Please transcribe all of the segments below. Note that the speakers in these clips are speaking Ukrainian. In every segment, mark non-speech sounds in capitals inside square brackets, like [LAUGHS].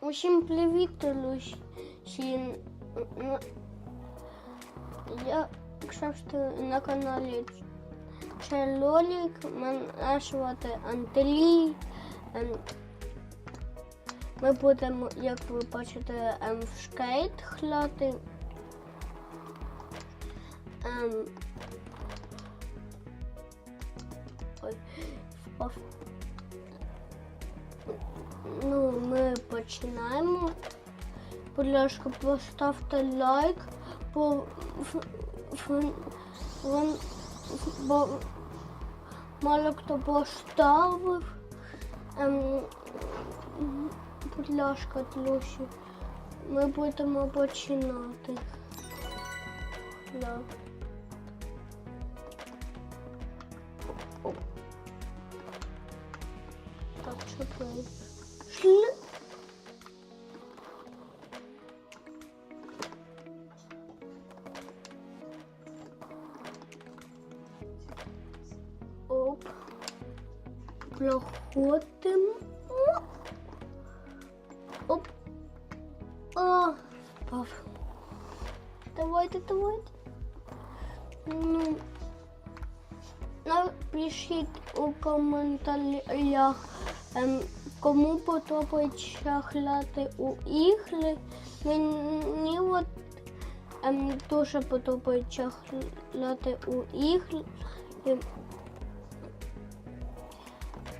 Усім привіт, друзі. Я, якщо на каналі Черлолік, мене звати Антелій. Ем, Ми будемо, як ви бачите, ем, в скейт грати. Ой. Ну, ми починаємо. Будь ласка, поставте лайк, бо, бо мало хто поставив. Ем, будь ласка, друзі, ми будемо починати. Да. Проходимо. Оп. А, впав. Давайте, давайте. Ну, напишіть у коментарях, ем, кому подобається грати у ігри. Мені от ем, дуже подобається грати у ігри.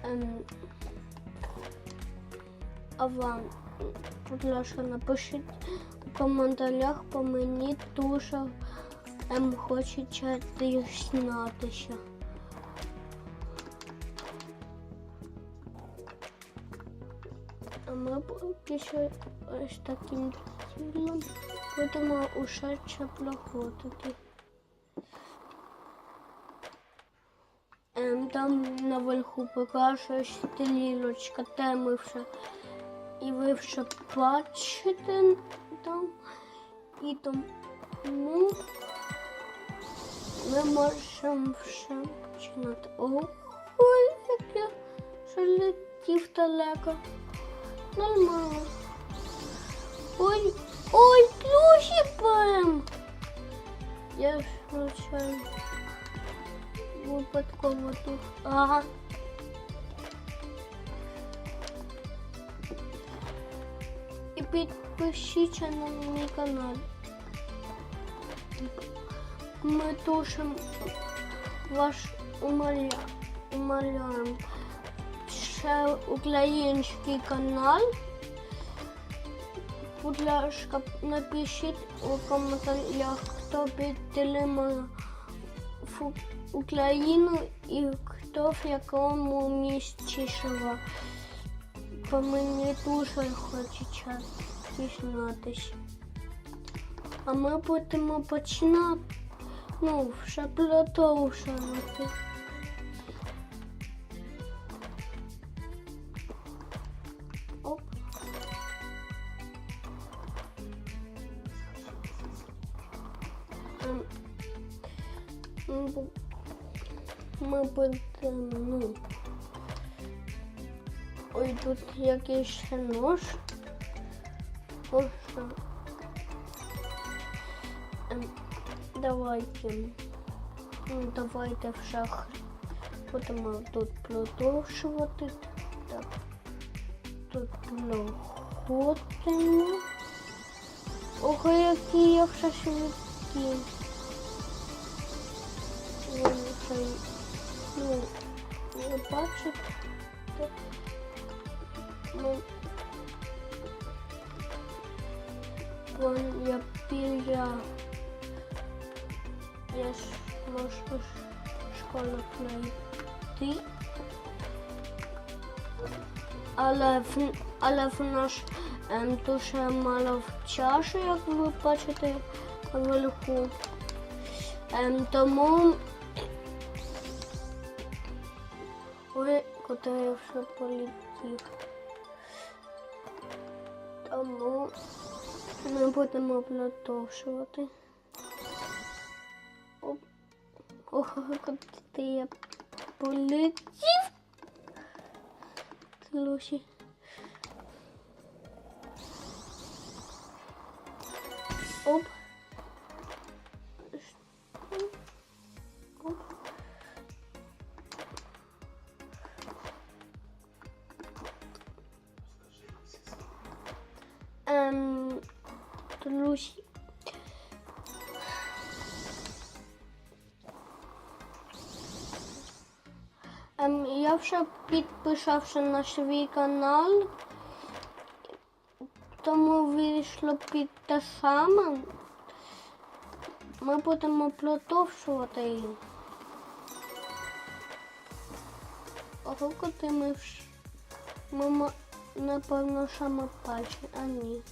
Ем, а вам, будь ласка, напишіть у коментарях, бо мені дуже ем, хочеться дізнатися. А ми що ось таким чином будемо уже проходити. Ем, там наверху покаже стрілочка, де ми вже. І ви вже бачите там. І там ну, ми можемо вже починати. Ой, як я залетів далеко. Нормально. Ой, ой, плюші бем. Я ж случайно випадково тут. Ага. І підпишіться на мій канал. Ми тушимо ваш умоля... умоляємо. Ще український канал. Будь ласка, напишіть у коментарях, хто підтримує фу- Україну і хто в якому місті живе. Бо мені дуже хочеться дізнатися. А ми будемо починати. Ну, вже продовжувати. Оп. Ми будемо, ну. Ой, тут якийсь ще нож. Що. Ем, давайте. Ну, давайте вже х- будемо тут продовжувати. Так. Тут проходимо. Ого, які я вже швидкі. Вон Ну, ви бачите? Ну, вон я біля. Я ж можу школу знайти. Але в, але в нас ем, дуже мало часу, як ви бачите наверху. Ем, тому куди я вже полетів. Тому Ми будемо продовжувати. Оп. Ох, куди я полетів. Лусі. Оп. Оп. Я вже підписався на свій канал, тому вийшло під те саме. Ми будемо продовжувати. куди ми. Ми, напевно, саме перші, а ні.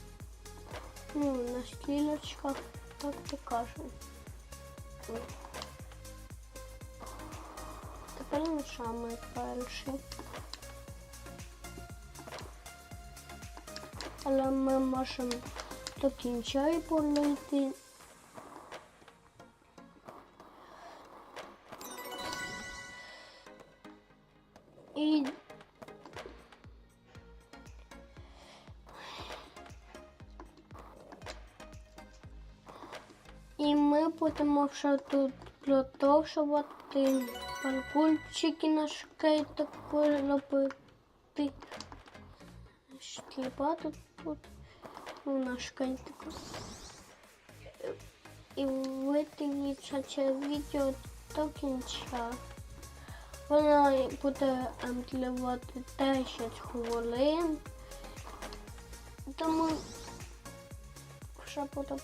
Ну, на стрілочках так покажуть. Ми перші. Але ми можемо до кінця і полити. І І ми будемо вже тут продовжувати паркурчики на скейтику робити. Стрибати тут ну, на скейтику. І ви дивіться це відео до кінця. Вона буде тривати 10 хвилин. Тому вже буде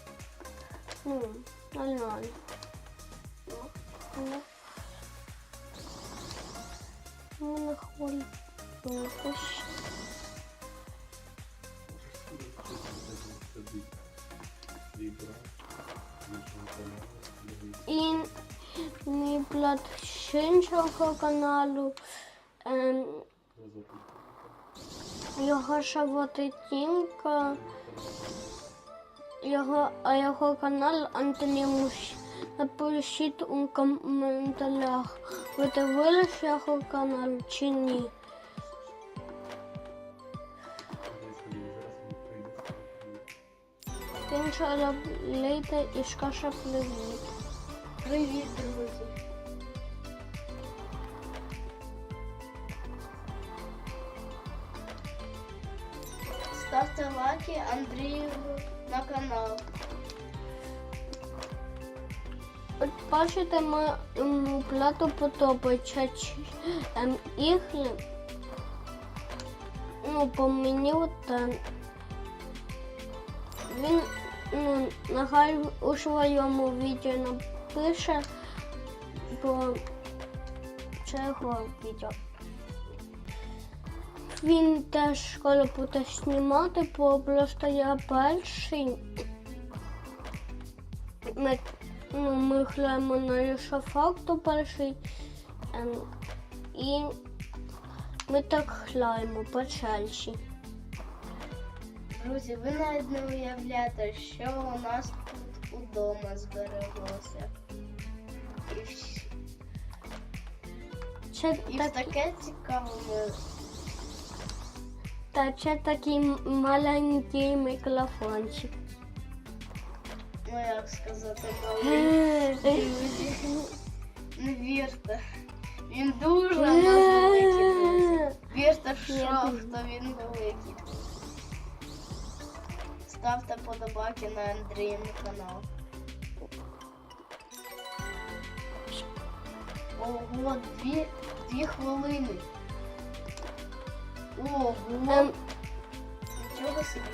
ну, нормально. На хвилин. Ну. І мій з іншого каналу. Ем, його звати Тінка. Його, а його канал Антонімус. Напишіть у коментарях, ви дивились його канал чи ні. Він ще лейте і скаже привіт. Привіт, друзі! Ставте лайки Андрію на канал. Бачите, моєму плату подобається ем, ігри. Ну, по мені от він ну, нехай у своєму відео напише, бо це його відео. Він теж скоро буде знімати, бо просто я перший. Ми, ми граємо на Юшафакту перший. Ем, і ми так граємо по Чельсі. Друзі, ви навіть не уявляєте, що у нас тут удома збереглося. В- і так, таке цікаве. та, це такий маленький мікрофончик. Ну як сказати, малий. [LAUGHS] Друзі, не вірте. Він дуже у нас великий, друзі. Вірте, в Я що думаю. хто він великий. Ставте подобаки на Андріїв канал. Ого, дві, дві хвилини. Ого, Ем, нічого собі.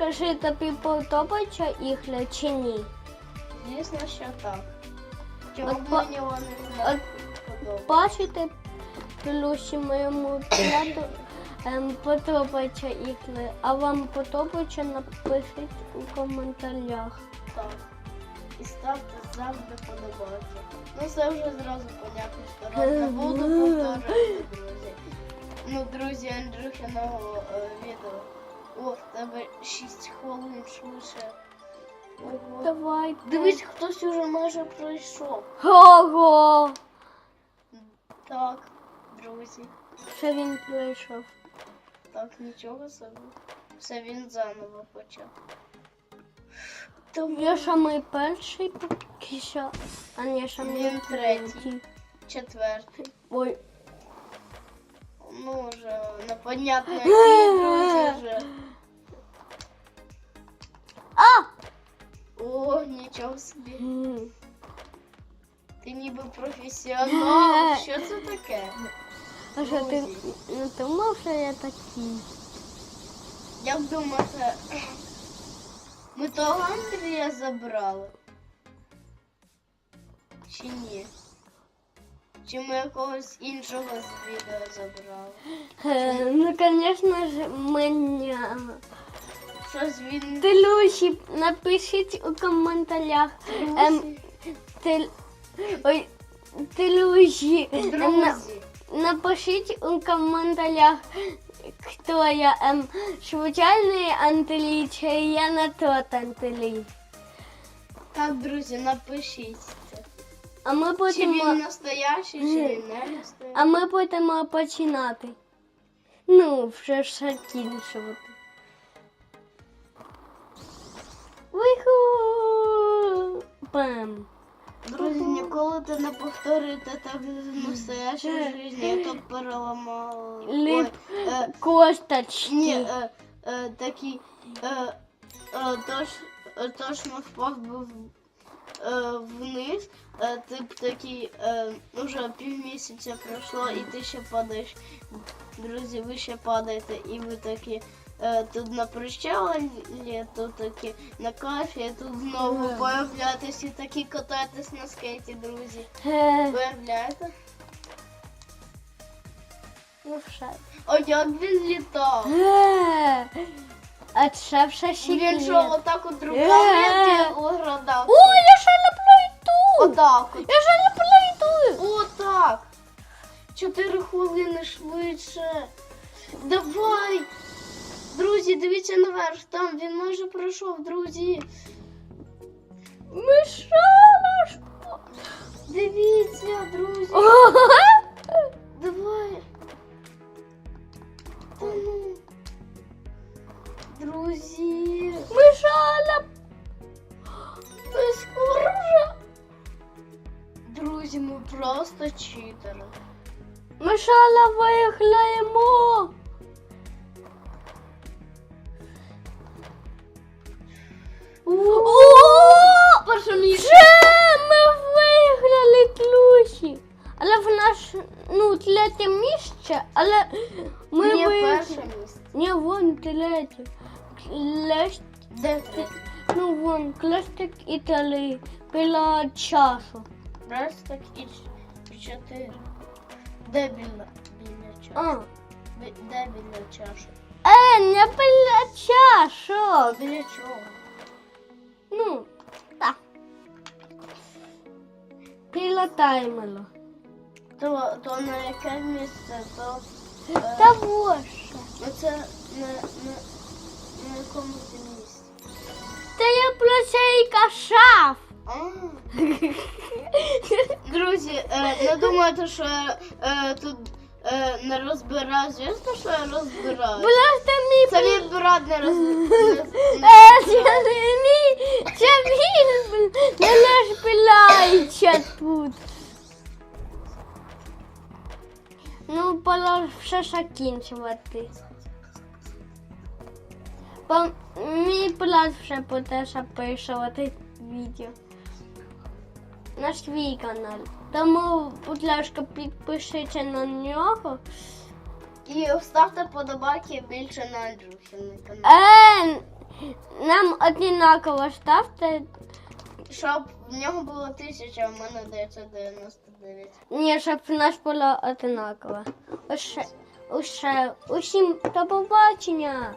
Скажи, тобі подобається ігри чи ні? Звісно, що так. От б мені вони не? Бачите, плюсі моєму плату ем, подобаються ігри, а вам подобається, напишіть у коментарях. Так. І ставте завжди подобаки. Ну це вже зразу понятно, що раз не [LAUGHS] буду повторювати, друзі. Ну, друзі, Андрюхиного е, відео О, тебе 6 хвилин швидше. Ого. Давайте. Дивись, хтось уже майже пройшов. Ого! Так, друзі. Ще він прийшов. Так, нічого собі. Все він заново почав. Тому Я ми перший поки що. А ні, що ми третій. четвертий. Ой, Ну вже непонятно, [GASPS] які друзі вже. О, нічого собі. Ти ніби професіонал. Що [LAUGHS] це таке? А що [CLEARS THROAT] ти не думав, що я такий? Як думаєте, ми того Андрія забрали? Чи ні? Чи ми якогось іншого з відео забрали? Ну, звісно ж, мене. Щось він Телюші, напишіть у коментарях. Ем, тел... Ой, телюші. друзі. Напишіть у коментарях, хто я. Ем, звичайний Антелій чи я на тот Антелій. Так, друзі, напишіть. А ми Чи він настоящий, чи він не настоящий. а ми будемо починати. Ну, вже ж закінчувати. Виху! Бам! Друзі, ніколи ти не повторите так в настоящій житті, я тут переламала. Лип. Е, Косточки. Ні, е, е, такий е, е, точ, е, точно впав би е, вниз. Е, тип такий, е, вже півмісяця пройшло, і ти ще падаєш. Друзі, ви ще падаєте, і ви такі. Е, Тут на прищелі, тут такі на кафі, тут знову появлятися і такі кататись на скейті, друзі. Е, Виявляєте? ну. О, як він літав! А це все ще Він що, отак от руками як уградав? О, я ще не пройду! Отак от. Я ще не пройду! Отак. Чотири хвилини швидше. Давай. Дивіться наверх. Там він майже пройшов, друзі. Мишана! Дивіться, друзі. [LAUGHS] Давай. Та ну. Друзі. Мишана! Ми скоро вже. Друзі, ми просто читери. Мишана виграємо! О! Пошли. Вже ми виграли тлюсі! Але в нас, ну, третє місце, але ми Ні, перше місце. Ні, вон третє. Клеш... Ну, вон, клестик і три. Біла чашу. Раз так і чотири. Де біля, біля чаші? А. Де біля чаші? Е, не біля чашок. Біля чого? Таймеру. То, то на яке місце, то е, Та воше. ну це на, на, на якому ти місці? Та я про це і кашав. А. [LAUGHS] Друзі, е, не думайте, що я е, тут е, не розбираю. Звісно, що я розбираю. Просто мій Це мій брат не [LAUGHS] розбирає. Е, це не мій, це він не розпиляється тут. Ну, пора все закінчувати. Бо мій брат вже буде записувати відео на свій канал. Тому, будь ласка, підпишіться на нього. І ставте подобайки більше на Андрюхіний канал. Е, нам однаково ставте. Щоб в нього було тисяча, а в мене 999. Ні, щоб в нас було однаково. Усе, усе, усім до побачення.